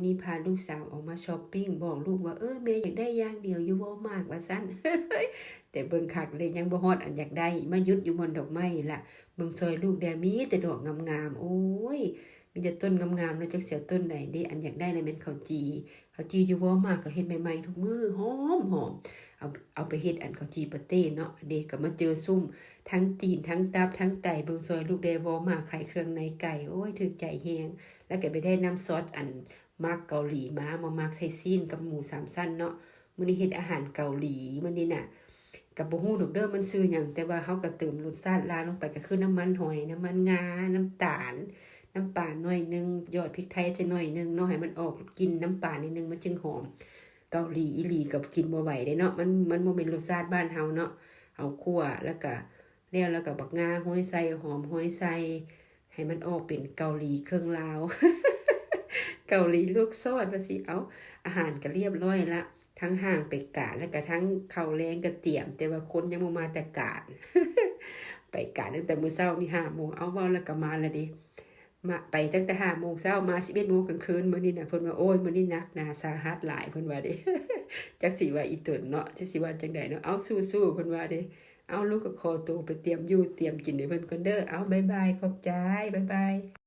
อนี้พาลูกสาวออกมาช้อปปิ้งบอกลูกว่าเออแม่อยากได้ย่างเดียวอยู่บ่มากว่าสั้นแต่เบิ่งคักเลยยังบ่ฮอดอันอยากได้มาหยุดอยู่บนดอกไม้ล่ะเบิ่งซอยลูกแดมีแต่ดอกงามๆโอ้ย มีแต่ต้นงามๆเนาะจักเสียต้นใดเด้อันอยากได้น่ะแม่นข้าวจีข้าวจีอยู่บ่มากก็เฮ็ดใหม่ๆทุกมือหอมหอมเอาเอาไปเฮ็ดอันข้าวจีปาเต้เนาะเด็กก็มาเจอซุ่มทั้งตีนทั้งตับทั้งไตเบิงซอยลูกแดวอมาไข่เครื่องในไก่โอ้ยถึกใจแฮงแล้วก็ไปได้น้ำซอสอันมักเกาหลีมามามักใส่ซีนกับหมูสามสั้นเนาะมื้อนี้เฮ็ดอาหารเกาหลีมื้อนี้น่ะกับบ่ฮู้ดอกเด้อมันชื่อหยังแต่ว่าเฮาก็เติมรสชาติลาลงไปก็คือน้ำมันหอยน้ำมันงา น้ำตาล น้ำปลาหน่อยหนึงยอดพริกไทยจะหน่อยหนึงเนาะให้มันออกกินน้ำปลาหนิดนึงมันจึงหอมเกาหลีอีหลีกับกินบ่ไหวเด้เนาะมันมันบ่แม่นรสชาติบ้านเฮาเนาะเอาคั่วแล้วก็แล้วแล้วก็บักงาห้อยใส่หอมห้อยใส่ให้มันออกเป็นเกาหลีเครื่องลาว เกาหลีลูกซอดว่าสิเอาอาหารก็เรียบร้อยละทั้งห่างไปกาดแล้วก็ทั้งเข้าแรงก็เตรียม แต่ว่าคนยังบ่มาแต่กาดไปกาดตั้งแต่มื้อเช้านี่5โมงเอาเว้าแล้วก็มาแล้วดิ มาไปตั้งแต่ห้าโมงเช้ามาสี่เป็ดโมงกลางคืนมื้อนี้นะเพิ่นว่าโอ้ยมื้อนี้นักหนาสาหัสหลายเพิ่นว่าเด้จักสิว่าอีตุนเนาะจักสิว่าจังไดเนาะเอาสู้ๆเพิ่นว่าเด้เอาลูกก็ขอตัวไปเตรียมอยู่เตรียมกินในเพิ่นก่อนเด้อเอาบายบายขอบใจบายบาย